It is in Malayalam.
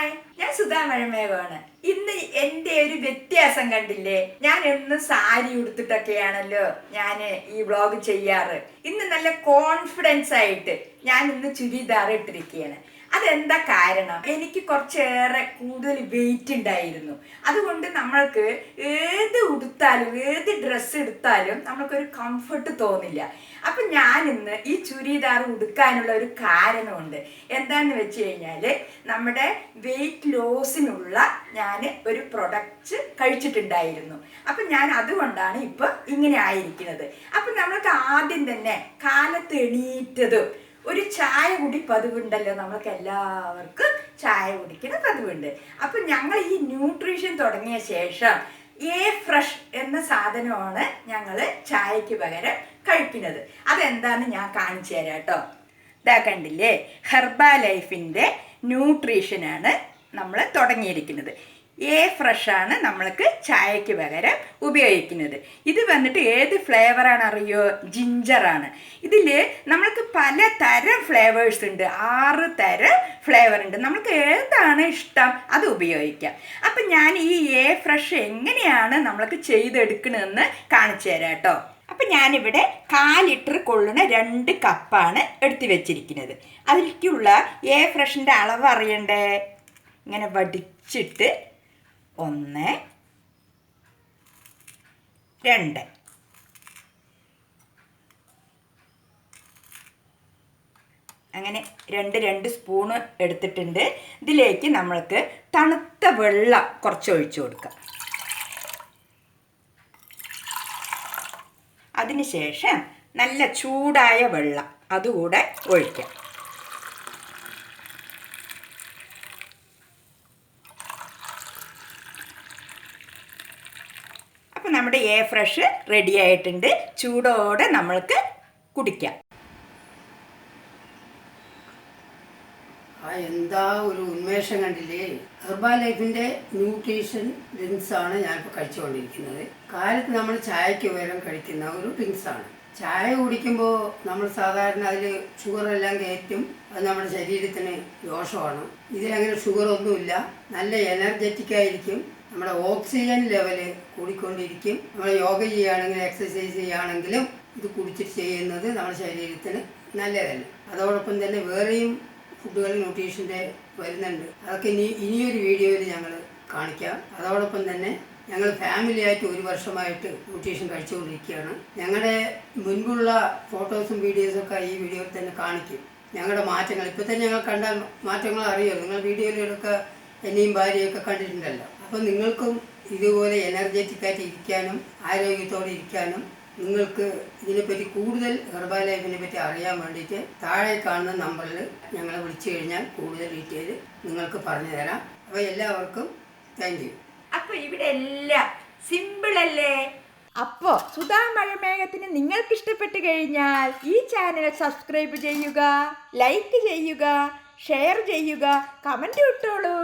ഹായ് ഞാൻ സുധാ മഴമേഘമാണ് ഇന്ന് എന്റെ ഒരു വ്യത്യാസം കണ്ടില്ലേ? ഞാൻ എന്നും സാരി ഉടുത്തിട്ടൊക്കെയാണല്ലോ ഞാൻ ഈ വ്ളോഗ് ചെയ്യാറ്. ഇന്ന് നല്ല കോൺഫിഡൻസ് ആയിട്ട് ഞാൻ ഇന്ന് ചുരിദാർ ഇട്ടിരിക്കുകയാണ് അതെന്താ കാരണം? എനിക്ക് കുറച്ചേറെ കൂടുതൽ വെയിറ്റ് ഉണ്ടായിരുന്നു. അതുകൊണ്ട് നമ്മൾക്ക് ഏത് ഉടുത്താലും ഏത് ഡ്രസ്സ് എടുത്താലും നമ്മൾക്കൊരു കംഫർട്ട് തോന്നില്ല. അപ്പം ഇന്ന് ഈ ചുരിദാർ ഉടുക്കാനുള്ള ഒരു കാരണമുണ്ട്. എന്താണെന്ന് വെച്ച് കഴിഞ്ഞാൽ നമ്മുടെ വെയിറ്റ് ലോസിനുള്ള ഞാൻ ഒരു പ്രൊഡക്റ്റ് കഴിച്ചിട്ടുണ്ടായിരുന്നു. അപ്പം ഞാൻ അതുകൊണ്ടാണ് ഇപ്പം ഇങ്ങനെ ആയിരിക്കുന്നത്. അപ്പം നമ്മൾക്ക് ആദ്യം തന്നെ കാലത്ത് എണീറ്റതും ഒരു ചായ കുടി പതിവുണ്ടല്ലോ. നമ്മൾക്ക് എല്ലാവർക്കും ചായ കുടിക്കുന്ന പതിവുണ്ട്. അപ്പം ഞങ്ങൾ ഈ ന്യൂട്രീഷൻ തുടങ്ങിയ ശേഷം എ ഫ്രഷ് എന്ന സാധനമാണ് ഞങ്ങൾ ചായക്ക് പകരം കഴിക്കുന്നത്. അതെന്താന്ന് ഞാൻ കാണിച്ചു തരാം കേട്ടോ. ഇതാ കണ്ടില്ലേ? ഹെർബ ലൈഫിന്റെ ന്യൂട്രീഷനാണ് നമ്മൾ തുടങ്ങിയിരിക്കുന്നത്. എ ഫ്രഷാണ് നമ്മൾക്ക് ചായയ്ക്ക് പകരം ഉപയോഗിക്കുന്നത്. ഇത് വന്നിട്ട് ഏത് ഫ്ലേവറാണ് അറിയോ? ജിഞ്ചറാണ് ഇതിൽ നമ്മൾക്ക് പല തരം ഫ്ലേവേഴ്സ് ഉണ്ട്. ആറ് തരം ഫ്ലേവർ ഉണ്ട്. നമുക്ക് ഏതാണ് ഇഷ്ടം അത് ഉപയോഗിക്കാം. അപ്പം ഞാൻ ഈ എ ഫ്രഷ് എങ്ങനെയാണ് നമ്മൾക്ക് ചെയ്തെടുക്കണമെന്ന് കാണിച്ചു തരാം കേട്ടോ അപ്പം ഞാനിവിടെ കാൽ ലിറ്റർ കൊള്ളുന്ന രണ്ട് കപ്പാണ് എടുത്തു വെച്ചിരിക്കുന്നത്. അതിലേക്കുള്ള എ ഫ്രഷിന്റെ അളവ് അറിയണ്ടേ? ഇങ്ങനെ വടിച്ചിട്ട് ഒന്ന് രണ്ട്. അങ്ങനെ രണ്ട് രണ്ട് സ്പൂണ് എടുത്തിട്ടുണ്ട്. ഇതിലേക്ക് നമ്മൾക്ക് തണുത്ത വെള്ളം കുറച്ച് ഒഴിച്ചു കൊടുക്കാം. അതിനുശേഷം നല്ല ചൂടായ വെള്ളം അതുകൂടെ ഒഴിക്കാം. നമ്മുടെ എ ഫ്രഷ് റെഡി ആയിട്ടുണ്ട്. ചൂടോടെ നമ്മൾക്ക് കുടിക്കാം. എന്താ ഒരു ഉന്മേഷം കണ്ടില്ലേ? ഹെർബാ ലൈഫിന്റെ ന്യൂട്രീഷൻ ഡ്രിങ്ക്സ് ആണ് ഞാനിപ്പോൾ കഴിച്ചുകൊണ്ടിരിക്കുന്നത്. കാലത്ത് നമ്മൾ ചായക്ക് പകരം കഴിക്കുന്ന ഒരു ഡ്രിങ്ക്സ് ആണ്. ചായ കുടിക്കുമ്പോൾ നമ്മൾ സാധാരണ അതിൽ ഷുഗർ എല്ലാം കയറ്റും. അത് നമ്മുടെ ശരീരത്തിന് ദോഷമാണ്. ഇതിലങ്ങനെ ഷുഗർ ഒന്നുമില്ല. നല്ല എനർജറ്റിക് ആയിരിക്കും. നമ്മുടെ ഓക്സിജൻ ലെവൽ കൂടിക്കൊണ്ടിരിക്കും. നമ്മൾ യോഗ ചെയ്യുകയാണെങ്കിലും എക്സസൈസ് ചെയ്യുകയാണെങ്കിലും ഇത് കുടിച്ചിട്ട് ചെയ്യുന്നത് നമ്മുടെ ശരീരത്തിന് നല്ലതല്ല. അതോടൊപ്പം തന്നെ വേറെയും ഫുഡുകൾ ന്യൂട്രീഷന്റെ വരുന്നുണ്ട്. അതൊക്കെ ഇനി ഇനിയൊരു വീഡിയോയിൽ ഞങ്ങൾ കാണിക്കാം. അതോടൊപ്പം തന്നെ ഞങ്ങൾ ഫാമിലിയായിട്ട് ഒരു വർഷമായിട്ട് ന്യൂട്രീഷൻ കഴിച്ചുകൊണ്ടിരിക്കുകയാണ്. ഞങ്ങളുടെ മുൻപുള്ള ഫോട്ടോസും വീഡിയോസും ഒക്കെ ഈ വീഡിയോയിൽ തന്നെ കാണിക്കും. ഞങ്ങളുടെ മാറ്റങ്ങൾ. ഇപ്പോൾ തന്നെ ഞങ്ങൾ കണ്ട മാറ്റങ്ങൾ അറിയാം. നിങ്ങൾ വീഡിയോയിലൊക്കെ എന്നെയും ഭാര്യയൊക്കെ കണ്ടിട്ടുണ്ടല്ലോ. അപ്പോൾ നിങ്ങൾക്കും ഇതുപോലെ എനർജറ്റിക് ആയിട്ട് ഇരിക്കാനും ആരോഗ്യത്തോടെ ഇരിക്കാനും നിങ്ങൾക്ക് ഇതിനെപ്പറ്റി കൂടുതൽ ഹെർബൽ ലൈഫിനെ പറ്റി അറിയാൻ വേണ്ടിയിട്ട് താഴെ കാണുന്ന നമ്പറിൽ ഞങ്ങളെ വിളിച്ചു കഴിഞ്ഞാൽ കൂടുതൽ ഡീറ്റെയിൽ നിങ്ങൾക്ക് പറഞ്ഞു തരാം. അപ്പോൾ എല്ലാവർക്കും താങ്ക് യു അപ്പോൾ ഇവിടെ എല്ലാം സിമ്പിൾ അല്ലേ? അപ്പോ സുധാ മഴമേഘത്തിന് നിങ്ങൾക്ക് ഇഷ്ടപ്പെട്ടു കഴിഞ്ഞാൽ ഈ ചാനൽ സബ്സ്ക്രൈബ് ചെയ്യുക ലൈക്ക് ചെയ്യുക ഷെയർ ചെയ്യുക കമന്റ് ഇട്ടോളൂ.